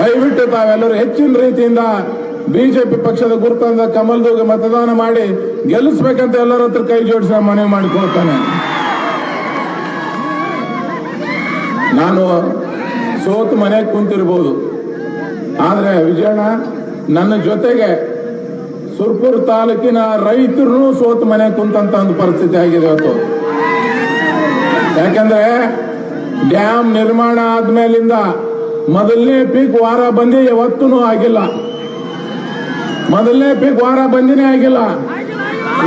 ದಯವಿಟ್ಟು ತಾವೆಲ್ಲರೂ ಹೆಚ್ಚಿನ ರೀತಿಯಿಂದ ಬಿಜೆಪಿ ಪಕ್ಷದ ಗುರುತಾದ ಕಮಲ್ದುಗೆ ಮತದಾನ ಮಾಡಿ ಗೆಲ್ಲಿಸ್ಬೇಕಂತ ಎಲ್ಲರ ಹತ್ರ ಕೈ ಜೋಡಿಸಿ ಮನವಿ ಮಾಡಿಕೊಳ್ತಾನೆ. ನಾನು ಸೋತು ಮನೆಗೆ ಕುಂತಿರ್ಬೋದು. ಆದ್ರೆ ವಿಜಯಣ್ಣ, ನನ್ನ ಜೊತೆಗೆ ಸುರ್ಪುರ್ ತಾಲೂಕಿನ ರೈತರು ಸೋತು ಮನೆ ಕುಂತಂತ ಒಂದು ಪರಿಸ್ಥಿತಿ ಆಗಿದೆ ಇವತ್ತು. ಯಾಕಂದ್ರೆ ಡ್ಯಾಮ್ ನಿರ್ಮಾಣ ಆದ್ಮೇಲಿಂದ ಮೊದಲನೇ ಪೀಕ್ ವಾರ ಬಂದಿ ಯಾವತ್ತೂ ಆಗಿಲ್ಲ. ಮೊದಲನೇ ಪೀಕ್ ವಾರ ಬಂದಿನೇ ಆಗಿಲ್ಲ.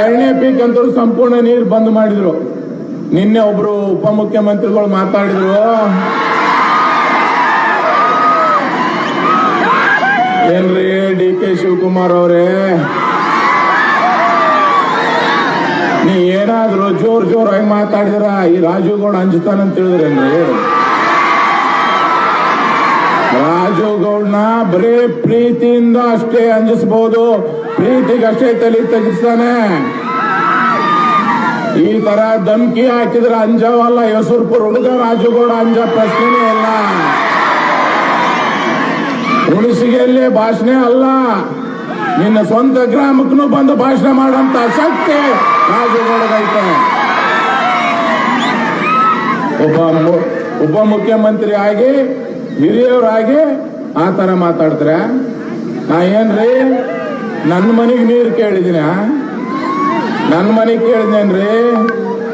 ಎರಡನೇ ಪೀಕ್ ಅಂತ ಸಂಪೂರ್ಣ ನೀರು ಬಂದ್ ಮಾಡಿದ್ರು. ನಿನ್ನೆ ಒಬ್ರು ಉಪಮುಖ್ಯಮಂತ್ರಿಗಳು ಮಾತಾಡಿದ್ರು. ಏನ್ರಿ ಡಿ ಕೆ ಶಿವಕುಮಾರ್ ಅವರೇ? ನೀ ಏನಾದ್ರು ಜೋರ್ ಜೋರಾಗಿ ಮಾತಾಡಿದ್ರ? ಈ ರಾಜುಗೌಡ ಅಂಜುತ್ತಾನಂತ ತಿಳಿದ್ರೇನ್ರಿ ರಾಜುಗೌಡನ ಬರೀ ಪ್ರೀತಿಯಿಂದ ಅಷ್ಟೇ ಅಂಜಿಸಬಹುದು ಪ್ರೀತಿಗಷ್ಟೇ ತಲೆ ತೆಗಿಸ್ತಾನೆ. ಈ ತರ ಧಮ್ಕಿ ಹಾಕಿದ್ರೆ ಅಂಜವಲ್ಲ ಯಸೂರ್ಪುರ್ ಹುಡುಗ ರಾಜುಗೌಡ ಅಂಜ ಪ್ರಶ್ನೆನೇ ಇಲ್ಲ. ಹುಣಸಿಗೆಯಲ್ಲಿ ಭಾಷಣ ಅಲ್ಲ. ನಿನ್ನ ಸ್ವಂತ ಗ್ರಾಮಕ್ಕೂ ಬಂದು ಭಾಷಣ ಮಾಡುವಂತ ಶಕ್ತಿ ರಾಜುಗೌಡಗೈತೆ ಒಬ್ಬ ಮು- ಉಪ ಮುಖ್ಯಮಂತ್ರಿ ಆಗಿ, ಹಿರಿಯವರಾಗಿ ಆ ತರ ಮಾತಾಡ್ತಾರೆ? ನಾ ಏನ್ರಿ? ನನ್ನ ಮನೆಗೆ ನೀರು ಕೇಳಿದಿನ? ನನ್ನ ಮನೆಗೆ ಕೇಳಿದೇನ್ರಿ?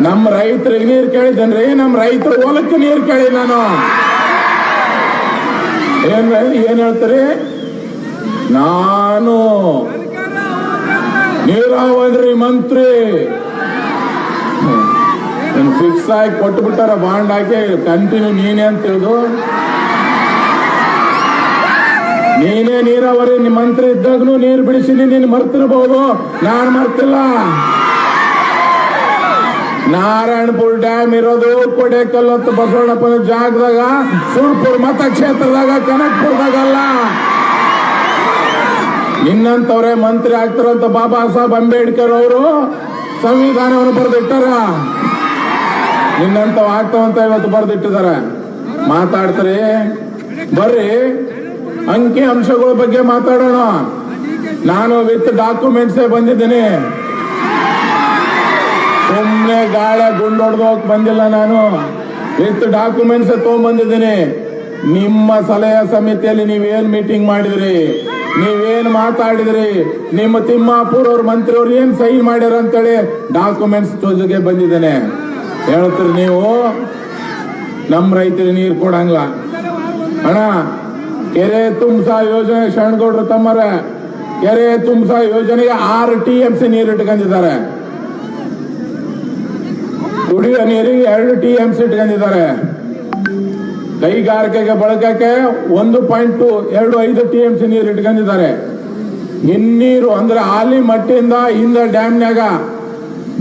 ನಮ್ಮ ರೈತರಿಗೆ ನೀರು ಕೇಳಿದ್ದೇನ್ರಿ? ನಮ್ಮ ರೈತರ ಹೊಲಕ್ಕೆ ನೀರು ಕೇಳಿ ನಾನು. ಏನ್ ಏನ್ ಹೇಳ್ತಾರೆ? ನಾನು ನೀರಾವರಿ ಮಂತ್ರಿ. ಫಿಕ್ಸ್ ಆಗಿ ಕೊಟ್ಬಿಟ್ಟಾರ, ಬಾಂಡ್ ಹಾಕಿ, ಕಂಟಿನ್ಯೂ ನೀನೇ ಅಂತ ತಿಳಿದು ನೀನೇ ನೀರಾವರಿ ನಿಮ್ಮ ಮಂತ್ರಿ ಇದ್ದಾಗನು ನೀರು ಬಿಡಿಸಿನಿ ನೀನು ಮರ್ತಿರ್ಬೋದು. ನಾನ್ ಮರ್ತಿಲ್ಲ. ನಾರಾಯಣಪುರ ಡ್ಯಾಮ್ ಇರೋದು ಕೊಡೇಕಲ್ಲತ್ತು ಬಸವಣ್ಣಪ್ಪನ ಜಾಗದಾಗ, ಸುರ್ಪುರ್ ಮತಕ್ಷೇತ್ರದಾಗ ಕನಕ್ಪುರದಾಗಲ್ಲ ಇನ್ನಂತವ್ರೆ ಮಂತ್ರಿ ಆಗ್ತಾರಂತ ಬಾಬಾ ಸಾಹೇಬ್ ಅಂಬೇಡ್ಕರ್ ಅವರು ಸಂವಿಧಾನವನ್ನು ಬರೆದಿಟ್ಟಾರ. ನಿನ್ನಂತವ್ ಆಗ್ತಾವಂತ ಇವತ್ತು ಬರೆದಿಟ್ಟಿದ್ದಾರೆ. ಮಾತಾಡ್ತಾರೆ? ಬರ್ರಿ. ಅಂಕಿ ಅಂಶಗಳ ಬಗ್ಗೆ ಮಾತಾಡೋಣ. ನಾನು ವಿತ್ ಡಾಕ್ಯುಮೆಂಟ್ಸ್ ಬಂದಿದ್ದೀನಿ. ಸುಮ್ಮನೆ ಗಾಳ ಗುಂಡೊಡ್ದು ಬಂದಿಲ್ಲ ನಾನು. ವಿತ್ ಡಾಕ್ಯುಮೆಂಟ್ಸ್ ತಗೊಂಡ್ಬಂದಿದ್ದೀನಿ. ನಿಮ್ಮ ಸಲಹೆ ಸಮಿತಿಯಲ್ಲಿ ನೀವೇನ್ ಮೀಟಿಂಗ್ ಮಾಡಿದ್ರಿ? ನೀವೇನ್ ಮಾತಾಡಿದ್ರಿ? ನಿಮ್ಮ ತಿಮ್ಮಾಪುರ್ ಅವ್ರ ಮಂತ್ರಿ ಅವ್ರು ಏನ್ ಸಹಿ ಮಾಡ್ಯಾರ ಅಂತೇಳಿ ಡಾಕ್ಯುಮೆಂಟ್ಸ್ ಜೊತೆಗೆ ಬಂದಿದ್ದೇನೆ. ಹೇಳ್ತೀರಿ ನೀವು? ನಮ್ ರೈತರಿಗೆ ನೀರು ಕೊಡಂಗಿಲ್ಲ. ಅಣ್ಣ ಕೆರೆ ತುಂಬಿಸ ಯೋಜನೆ ಶರಣಗೌಡರು ತಮ್ಮರೆ ಕೆರೆ ತುಂಬಿಸ ಯೋಜನೆಗೆ ಆರು ಟಿ ಎಂ ಸಿ ನೀರು ಇಟ್ಕೊಂಡಿದ್ದಾರೆ ಕುಡಿಯುವ ನೀರಿಗೆ ಎರಡು ಟಿ ಎಂ ಸಿ ಇಟ್ಕೊಂಡಿದ್ದಾರೆ. ಕೈಗಾರಿಕೆಗೆ ಬಳಕಕ್ಕೆ ಒಂದು ಪಾಯಿಂಟ್ ಟು ಎರಡು ಐದು ಟಿ ಎಂ ಸಿ ನೀರು ಇಟ್ಕೊಂಡಿದ್ದಾರೆ ಹಿನ್ನೀರು ಅಂದ್ರೆ ಆಲಿ ಮಟ್ಟಿಯಿಂದ ಹಿಂದ ಡ್ಯಾಮ್ನ್ಯಾಗ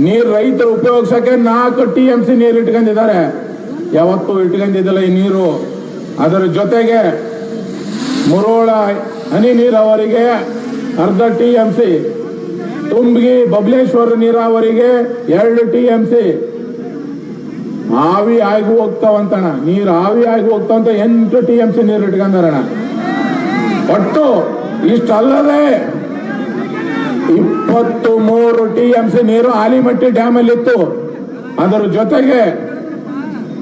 ನೀರು ರೈತರು ಉಪಯೋಗಿಸಕ್ಕೆ ನಾಲ್ಕು ಟಿ ಎಂ ಸಿ ನೀರು ಇಟ್ಕೊಂಡಿದ್ದಾರೆ ಯಾವತ್ತೂ ಇಟ್ಕೊಂಡಿದ್ದಿಲ್ಲ ಈ ನೀರು. ಅದರ ಜೊತೆಗೆ ಮುರೋಳ ಹನಿ ನೀರಾವರಿಗೆ ಅರ್ಧ T M C Tumbagi Babaleshwar ನೀರಾವರಿಗೆ ಎರಡು ಟಿ ಎಂ ಸಿ ಆವಿ ಆಗಿ ಹೋಗ್ತಾವಂತಣ ನೀರು ಆವಿ ಆಗಿ ಹೋಗ್ತಾವಂತ ಎಂಟು ಟಿ ಎಂ ಸಿ ನೀರು ಇಟ್ಕೊಂಡಾರಣ ಒಟ್ಟು ಇಷ್ಟಲ್ಲದೆ ಇಪ್ಪತ್ತು ಮೂರು ಟಿ ಎಂ ಸಿ ನೀರು ಆಲಿಮಟ್ಟಿ ಡ್ಯಾಮ್ ಅಲ್ಲಿ ಇತ್ತು ಅದರ ಜೊತೆಗೆ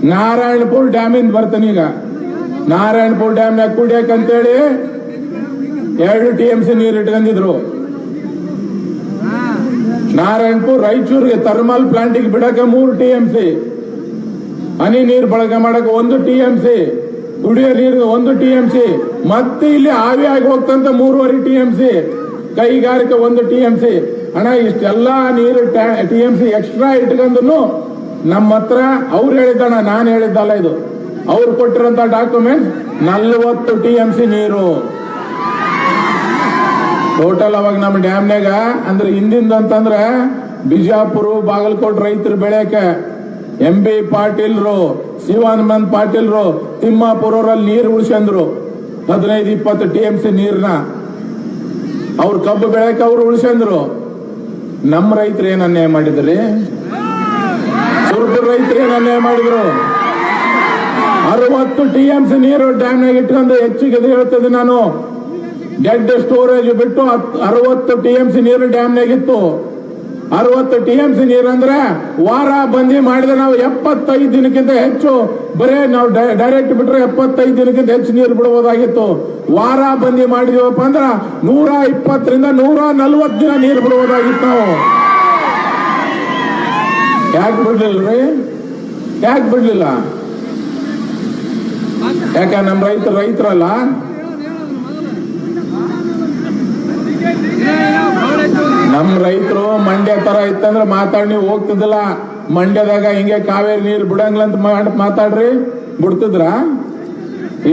ನಾರಾಯಣಪುರ್ ಡ್ಯಾಮಿಂದ ಬರ್ತಾನೀಗ. ನಾರಾಯಣಪುರ ಡ್ಯಾಮ್ನಾಗ ಕುಡಿಯಕಂತೇಳಿ ಎರಡು ಟಿ ಎಂ ಸಿ ನೀರು ಇಟ್ಕೊಂಡಿದ್ರು ನಾರಾಯಣಪುರ ರಾಯಚೂರಿಗೆ ಥರ್ಮಲ್ ಪ್ಲಾಂಟಿಗೆ ಬಿಡಕ್ಕೆ ಮೂರು ಟಿ ಎಂ ಸಿ. ಹನಿ ನೀರು ಬಳಕೆ ಮಾಡಕ್ಕೆ ಒಂದು ಟಿ ಎಂ ಸಿ. ಕುಡಿಯೋ ನೀರಿಗೆ ಒಂದು ಟಿ ಎಂ ಸಿ. ಮತ್ತೆ ಇಲ್ಲಿ ಆವಿ ಆಗಿ ಹೋಗ್ತಂತ ಮೂರುವರೆ ಟಿ ಎಂ ಸಿ. ಕೈಗಾರಿಕೆ ಒಂದು ಟಿ ಎಂ ಸಿ. ಅಣ್ಣ, ಇಷ್ಟೆಲ್ಲಾ ನೀರು ಟಿ ಎಂ ಸಿ ಎಕ್ಸ್ಟ್ರಾ ಇಟ್ಕೊಂಡು ನಮ್ಮ ಹತ್ರ ಅವ್ರು ಹೇಳಿದ್ದಣ್ಣ, ನಾನು ಹೇಳಿದ್ದಲ್ಲ ಇದು. ಅವ್ರು ಕೊಟ್ಟಿರೋಂತ ಡಾಕ್ಯುಮೆಂಟ್ ನಲ್ವತ್ತು ಟಿ ಎಂ ಸಿ ನೀರು. ಟೋಟಲ್ ಅವಾಗ ನಮ್ಮ ಡ್ಯಾಮ್ನಾಗ ಅಂದ್ರೆ ಹಿಂದಿಂದ ಅಂತಂದ್ರೆ ಬಿಜಾಪುರ, ಬಾಗಲಕೋಟ್ ರೈತರು ಬೆಳೆಯಕ್ಕೆ ಎಂ ಬಿ ಪಾಟೀಲ್ರು ಶಿವಾನಂದ್ ಪಾಟೀಲ್ರು, ತಿಮ್ಮಾಪುರವ್ರಲ್ಲಿ ನೀರು ಉಳಿಸಂದ್ರು ಹದಿನೈದು, ಇಪ್ಪತ್ತು ಟಿ ಎಂ ಸಿ ನೀರ್ನ. ಅವ್ರ ಕಬ್ಬು ಬೆಳೆಯಕ್ಕೆ ಅವ್ರು ಉಳಿಸಂದ್ರು ನಮ್ಮ ರೈತರು ಏನ್ ಅನ್ಯಾಯ ಮಾಡಿದ್ರಿ? ಸುರ್ಪುರ್ ರೈತರು ಏನ್ ಅನ್ಯಾಯ ಮಾಡಿದ್ರು? ಅರವತ್ತು ಟಿ ಎಂ ಸಿ ನೀರು ಡ್ಯಾಮ್ನಾಗ ಇಟ್ಕೊಂಡು ಹೆಚ್ಚಿಗೆ ಇದು ಹೇಳ್ತಿದ್ದೆ ನಾನು. ಡೆಡ್ ಸ್ಟೋರೇಜ್ ಬಿಟ್ಟು ಅರವತ್ತು ಟಿ ಎಂ ಸಿ ನೀರು ಡ್ಯಾಮ್ನಾಗಿತ್ತು ಅರವತ್ತು ಟಿ ಎಂ ಸಿ ನೀರು ಅಂದ್ರೆ ವಾರ ಬಂದಿ ಮಾಡಿದ್ರೆ ನಾವು ಎಪ್ಪತ್ತೈದು ದಿನಕ್ಕಿಂತ ಹೆಚ್ಚು, ಬರೇ ನಾವು ಡೈರೆಕ್ಟ್ ಬಿಟ್ರೆ ಎಪ್ಪತ್ತೈದು ದಿನಕ್ಕಿಂತ ಹೆಚ್ಚು ನೀರು ಬಿಡಬಹುದಾಗಿತ್ತು. ವಾರ ಬಂದಿ ಮಾಡಿದೀವಪ್ಪ ಅಂದ್ರ ನೂರ ಇಪ್ಪತ್ತರಿಂದ ನೂರ ನಲ್ವತ್ತು ದಿನ ನೀರು ಬಿಡಬಹುದಾಗಿತ್ತು ನಾವು. ಯಾಕೆ ಬಿಡ್ಲಿಲ್ರಿ ಯಾಕೆ ಬಿಡ್ಲಿಲ್ಲ? ಯಾಕ ನಮ್ಮ ರೈತರು ರೈತರಲ್ಲ? ನಮ್ಮ ರೈತರು ಮಂಡ್ಯ ತರ ಇತ್ತಂದ್ರೆ ಮಾತಾಡಿ ನೀವು ಹೋಗ್ತಿದ್ದಿಲ್ಲ. ಮಂಡ್ಯದಾಗ ಹಿಂಗೆ ಕಾವೇರಿ ನೀರು ಬಿಡಂಗಿಲ್ಲ ಅಂತ ಮಾತಾಡ್ರಿ. ಬಿಡ್ತಿದ್ರ?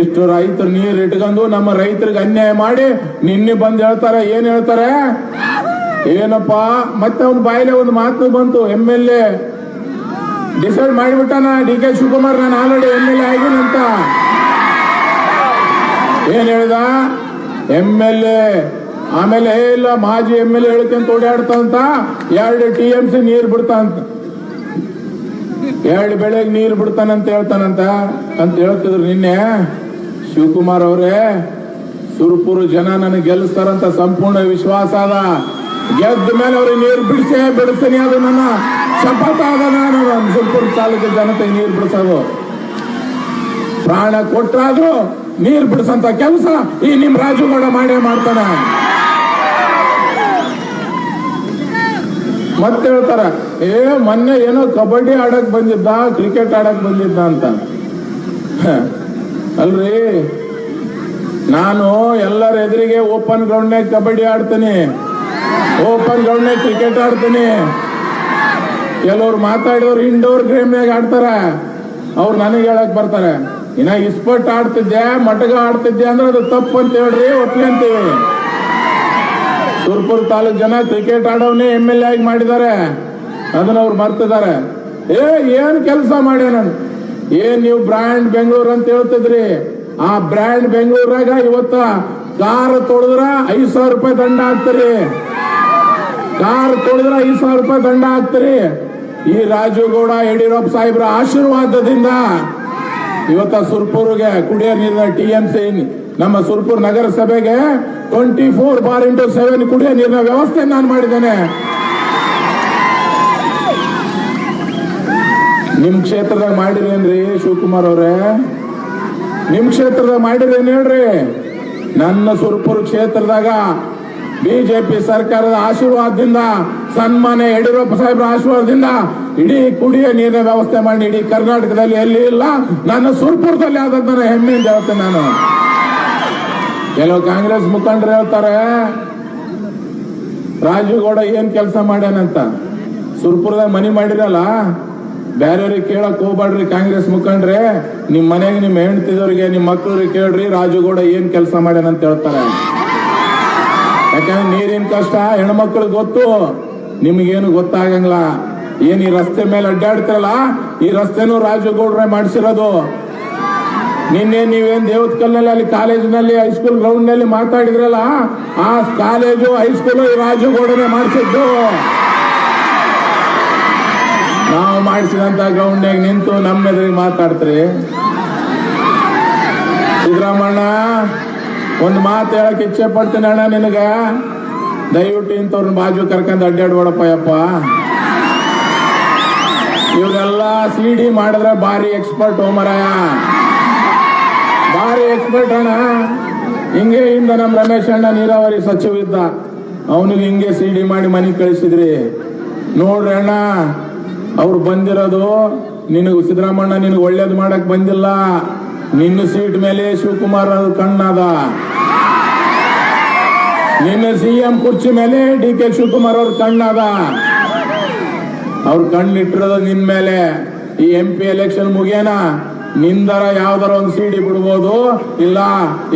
ಇಷ್ಟು ರೈತರು ನೀರು ಇಟ್ಕೊಂಡು ನಮ್ಮ ರೈತರಿಗೆ ಅನ್ಯಾಯ ಮಾಡಿ ನಿನ್ನೆ ಬಂದು ಹೇಳ್ತಾರೆ, ಏನ್ ಹೇಳ್ತಾರೆ? ಏನಪ್ಪಾ? ಮತ್ತೆ ಅವ್ನ ಬಾಯಿಲೆ ಒಂದು ಮಾತು ಬಂತು, ಎಂ ಎಲ್ ಎ. ಡಿಸೈಡ್ ಮಾಡಿಬಿಟ್ಟಾನ ಡಿ ಕೆ ಶಿವಕುಮಾರ್, ನಾನು ಆಲ್ರೆಡಿ ಎಂ ಎಲ್ ಎ ಆಗಿನಂತ ಏನ್ ಹೇಳ್ದ? ಎಂ ಎಲ್ ಎ ಆಮೇಲೆ ಇಲ್ಲ, ಮಾಜಿ ಎಂ ಎಲ್ ಎ ಹೇಳ್ಕೊಂತ ಓಡಾಡ್ತಂತ ಎರಡು ಟಿ ಎಂ ಸಿ ನೀರು ಬಿಡ್ತಾಂತ ಎರಡು ಬೆಳೆಗೆ ನೀರು ಬಿಡ್ತಾನಂತ ಹೇಳ್ತಾನಂತ. ಅಂತ ಹೇಳ್ತಿದ್ರು ನಿನ್ನೆ ಶಿವಕುಮಾರ್ ಅವರೇ. ಸುರ್ಪುರು ಜನ ನನಗೆ ಗೆಲ್ಲಿಸ್ತಾರಂತ ಸಂಪೂರ್ಣ ವಿಶ್ವಾಸ ಅದ. ಗೆದ್ದ ಮೇಲೆ ಅವ್ರಿಗೆ ನೀರು ಬಿಡಿಸೇ ಬಿಡಿಸ್ತೀನಿ ಅದು ನನ್ನ. ಶಪಥ ಸುರ್ಪುರು ತಾಲೂಕು ಜನತೆಗೆ ನೀರು ಬಿಡಿಸೋದು ಪ್ರಾಣ ಕೊಟ್ರಾದ್ರೂ ನೀರು ಬಿಡಿಸಂತ ಕೆಲಸ ಈ ನಿಮ್ ರಾಜುಗೌಡ ಮಾಡೇ ಮಾಡ್ತಾನೆ. ಮತ್ತೆ ಹೇಳ್ತಾರ, ಏ, ಮೊನ್ನೆ ಏನೋ ಕಬಡ್ಡಿ ಆಡಕ್ ಬಂದಿದ್ದ, ಕ್ರಿಕೆಟ್ ಆಡಕ್ ಬಂದಿದ್ದ ಅಂತ. ಅಲ್ರಿ. ನಾನು ಎಲ್ಲರ ಎದುರಿಗೆ ಓಪನ್ ಗ್ರೌಂಡ್ನಾಗ ಕಬಡ್ಡಿ ಆಡ್ತೀನಿ. ಓಪನ್ ಗ್ರೌಂಡ್ನಾಗ ಕ್ರಿಕೆಟ್ ಆಡ್ತೀನಿ. ಕೆಲವ್ರು ಮಾತಾಡಿದವ್ರು ಇಂಡೋರ್ ಗೇಮ್ನಾಗ ಆಡ್ತಾರ. ಅವ್ರು ನನಗೆ ಹೇಳಕ್ ಬರ್ತಾರೆ. ಇನ್ನ ಇಸ್ಪಟ್ ಆಡ್ತಿದ್ದೆ ಮಟಗ ಆಡ್ತಿದ್ದೆ ಅಂದ್ರೆ ಅದು ತಪ್ಪು ಅಂತ ಹೇಳ್ರಿ ಒಪ್ಕೊಂತೀವಿ ಸುರ್ಪುರ್ ತಾಲೂಕ್ ಜನ ಕ್ರಿಕೆಟ್ ಆಡೋನೇ ಎಂ ಎಲ್ ಎ ಆಗಿ ಮಾಡಿದ್ದಾರೆ. ಅದನ್ನ ಅವ್ರು ಮರ್ತಿದ್ದಾರೆ. ಏ, ಏನ್ ಕೆಲಸ ಮಾಡ್ಯ ನಾನು? ಏನ್ ನೀವು ಬ್ರ್ಯಾಂಡ್ ಬೆಂಗಳೂರು ಅಂತ ಹೇಳ್ತಿದ್ರಿ? ಆ ಬ್ರ್ಯಾಂಡ್ ಬೆಂಗಳೂರಾಗ ಇವತ್ತ ಕಾರ್ ತೊಳೆದ್ರ ಐದ್ ಸಾವಿರ ರೂಪಾಯಿ ದಂಡ ಹಾಕ್ತೀರಿ. ಕಾರ್ ತೊಳೆದ್ರ ಐದ್ ಸಾವಿರ ರೂಪಾಯಿ ದಂಡ ಹಾಕ್ತೀರಿ. ಈ ರಾಜುಗೌಡ ಯಡಿಯೂರಪ್ಪ ಸಾಹೇಬ್ರ ಆಶೀರ್ವಾದದಿಂದ ಇವತ್ತ ಸುರ್ಪುರ್ಗೆ ಕುಡಿಯೋ ನೀರಿನ ಟಿ ಎಂ ಸಿ ನಮ್ಮ Surpur ನಗರಸಭೆಗೆ twenty four bar into seven ಕುಡಿಯೋ ನೀರಿನ ವ್ಯವಸ್ಥೆ ನಾನು ಮಾಡಿದ್ದೇನೆ. ನಿಮ್ ಕ್ಷೇತ್ರದಾಗ ಮಾಡಿರೇನ್ರಿ ಶಿವಕುಮಾರ್ ಅವರೇ? ನಿಮ್ ಕ್ಷೇತ್ರದಾಗ ಮಾಡಿರೇನ್ ಹೇಳ್ರಿ? ನನ್ನ ಸುರ್ಪುರ್ ಕ್ಷೇತ್ರದಾಗ ಬಿಜೆಪಿ ಸರ್ಕಾರದ ಆಶೀರ್ವಾದದಿಂದ, ಸನ್ಮಾನ್ಯ ಯಡಿಯೂರಪ್ಪ ಸಾಹೇಬರ ಆಶೀರ್ವಾದದಿಂದ ಇಡೀ ಕುಡಿಯ ನೀರಿನ ವ್ಯವಸ್ಥೆ ಮಾಡಿ ಇಡೀ ಕರ್ನಾಟಕದಲ್ಲಿ ಎಲ್ಲಿ ಇಲ್ಲ, ನನ್ನ ಸುರ್ಪುರದಲ್ಲಿ ಆದದ್ದನ್ನ ಹೆಮ್ಮೆ ಹೆಮ್ಮೆಯಿಂದ ಹೇಳ್ತೇನೆ ನಾನು. ಕೆಲವು ಕಾಂಗ್ರೆಸ್ ಮುಖಂಡರು ಹೇಳ್ತಾರೆ ರಾಜುಗೌಡ ಏನ್ ಕೆಲಸ ಮಾಡ್ಯಾನಂತ ಸುರ್ಪುರದಾಗ ಮನಿ ಮಾಡಿರಲ್ಲ? ಬೇರೆಯವ್ರಿಗೆ ಕೇಳಕ್ ಹೋಗ್ಬೇಡ್ರಿ ಕಾಂಗ್ರೆಸ್ ಮುಖಂಡ್ರೆ, ನಿಮ್ ಮನೆಗೆ ನಿಮ್ ಹೆಂಡತಿದವ್ರಿಗೆ, ನಿಮ್ ಮಕ್ಳಿಗೆ ಕೇಳ್ರಿ ರಾಜುಗೌಡ ಏನ್ ಕೆಲಸ ಮಾಡ್ಯಾನಂತ ಹೇಳ್ತಾರೆ. ಯಾಕಂದ್ರೆ ನೀರಿನ ಕಷ್ಟ ಹೆಣ್ಮಕ್ಳಿಗೆ ಗೊತ್ತು? ನಿಮಗೇನು ಗೊತ್ತಾಗಂಗಿಲ್ಲ. ಏನ್ ಈ ರಸ್ತೆ ಮೇಲೆ ಅಡ್ಡಾಡ್ತಿರಲ್ಲ, ಈ ರಸ್ತೆನೂ ರಾಜಗೌಡ್ರೆ ಮಾಡಿಸಿರೋದು. ನಿನ್ನೆ ನೀವೇನ್ ದೇವತ್ ಕಲ್ನಲ್ಲಿ ಅಲ್ಲಿ ಕಾಲೇಜಿನಲ್ಲಿ ಹೈಸ್ಕೂಲ್ ಗ್ರೌಂಡ್ನಲ್ಲಿ ಮಾತಾಡಿದ್ರಲ್ಲ, ಆ ಕಾಲೇಜು ಹೈಸ್ಕೂಲು ಈ ರಾಜಗೌಡನೆ ಮಾಡಿಸಿದ್ದು. ನಾವು ಮಾಡಿಸಿದಂತ ಗ್ರೌಂಡ್ನಾಗ ನಿಂತು ನಮ್ಮ ಎದುರಿಗೆ ಮಾತಾಡ್ತೀರಿ. ಸಿದ್ದರಾಮಣ್ಣ ಒಂದು ಮಾತು ಹೇಳಕ್ ಇಚ್ಛೆ ಪಡ್ತೀನಿ ಅಣ್ಣ ನಿನಗ. ದಯವಿಟ್ಟು ಇಂಥವ್ರನ್ನ ಬಾಜು ಕರ್ಕೊಂಡು ಅಡ್ಡಾಡ್ಬೇಡಪ್ಪ ಯಪ್ಪ. ಇವ್ರೆಲ್ಲ ಸಿ ಡಿ ಮಾಡಿದ್ರೆ ಭಾರಿ ಎಕ್ಸ್ಪರ್ಟ್ ಹೋಮರಾಯ ಭಾರಿ ಎಕ್ಸ್ಪರ್ಟ್ ಅಣ್ಣ. ಹಿಂಗೆ ಇಂದ ನಮ್ಮ ರಮೇಶ್ ಅಣ್ಣ ನೀರಾವರಿ ಸಚಿವ ಇದ್ದ ಅವನಿಗೆ ಹಿಂಗೆ ಸಿ ಡಿ ಮಾಡಿ ಮನೆಗೆ ಕಳಿಸಿದ್ರಿ. ನೋಡ್ರಿ ಅಣ್ಣ, ಅವ್ರು ಬಂದಿರೋದು ನಿನಗೆ ಸಿದ್ದರಾಮಣ್ಣ ನಿನಗೆ ಒಳ್ಳೇದು ಮಾಡಕ್ ಬಂದಿಲ್ಲ. ನಿನ್ನ ಸೀಟ್ ಮೇಲೆ ಶಿವಕುಮಾರ್ ಕಣ್ಣದ ನಿನ್ನ ಸಿ ಎಂ ಕುರ್ಚಿ ಮೇಲೆ ಡಿ ಕೆ ಶಿವಕುಮಾರ್ ಅವ್ರ ಕಣ್ಣದ ಅವ್ರ ಕಣ್ಣಿಟ್ಟಿರೋದು ನಿನ್ ಮೇಲೆ. ಈ ಎಂ ಪಿ ಎಲೆಕ್ಷನ್ ಮುಗಿಯನ, ನಿಂದರ ಯಾವ್ದಾರ ಒಂದು ಸಿಡಿ ಬಿಡ್ಬೋದು, ಇಲ್ಲ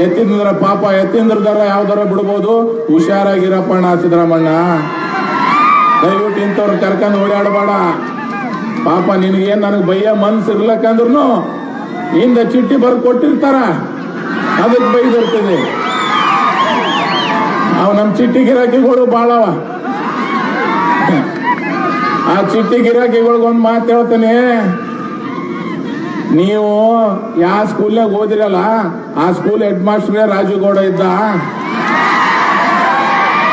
ಎತ್ತಿಂದ್ರ ಪಾಪ ಎತ್ತಿಂದ್ರದರ ಯಾವ್ದಾರ ಬಿಡ್ಬೋದು ಹುಷಾರಾಗಿರಪ್ಪಣ್ಣ ಸಿದ್ದರಾಮಣ್ಣ ದಯವಿಟ್ಟು ಇಂಥವ್ರು ಕರ್ಕೊಂಡು ಓಡಾಡಬೇಡ. ಪಾಪ ನಿನಗೇನ್ ನನಗೆ ಬೈಯ ಮನ್ಸು ಇರ್ಲಕ್ಕಂದ್ರೂ ಹಿಂದೆ ಚಿಟ್ಟಿ ಬರ್ದು ಕೊಟ್ಟಿರ್ತಾರ. ಅದಕ್ಕೆ ಬೈ ಅವ್ ನಮ್ ಚಿಟ್ಟಿ ಗಿರಾಕಿಗಳು ಬಾಳವ. ಆ ಚಿಟ್ಟಿ ಗಿರಾಕಿಗಳಿಗೆ ಒಂದು ಮಾತು ಹೇಳ್ತೇನೆ. ನೀವು ಯಾವ ಸ್ಕೂಲ್ನಾಗ ಓದಿರಲ್ಲ, ಆ ಸ್ಕೂಲ್ ಹೆಡ್ ಮಾಸ್ಟರ್ ರಾಜುಗೌಡ ಇದ್ದ.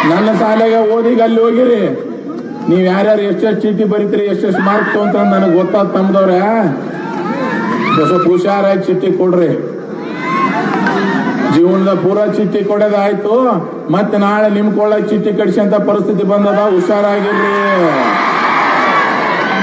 ನನ್ನ ಶಾಲೆಗೆ ಓದಿಗೆ ಅಲ್ಲಿ ಹೋಗಿರಿ. ನೀವ್ ಯಾರ್ಯಾರು ಎಷ್ಟೆಷ್ಟು ಚೀಟಿ ಬರೀತೀರಿ, ಎಷ್ಟೆಷ್ಟು ಮಾರ್ಕ್ ಅಂತ ನನಗೆ ಗೊತ್ತಾದ ತಮ್ಮದವ್ರೆ ಸ್ವಲ್ಪ ಹುಷಾರಾಗಿ ಚಿಟ್ಟಿ ಕೊಡ್ರಿ. ಜೀವನದ ಪೂರ ಚಿಟ್ಟಿ ಕೊಡೋದಾಯ್ತು. ಮತ್ತೆ ನಾಳೆ ನಿಮ್ ಕೊಳ್ಳ ಚಿಟ್ಟಿ ಅಂತ ಪರಿಸ್ಥಿತಿ ಬಂದದ. ಹುಷಾರಾಗಿರ್ರಿ.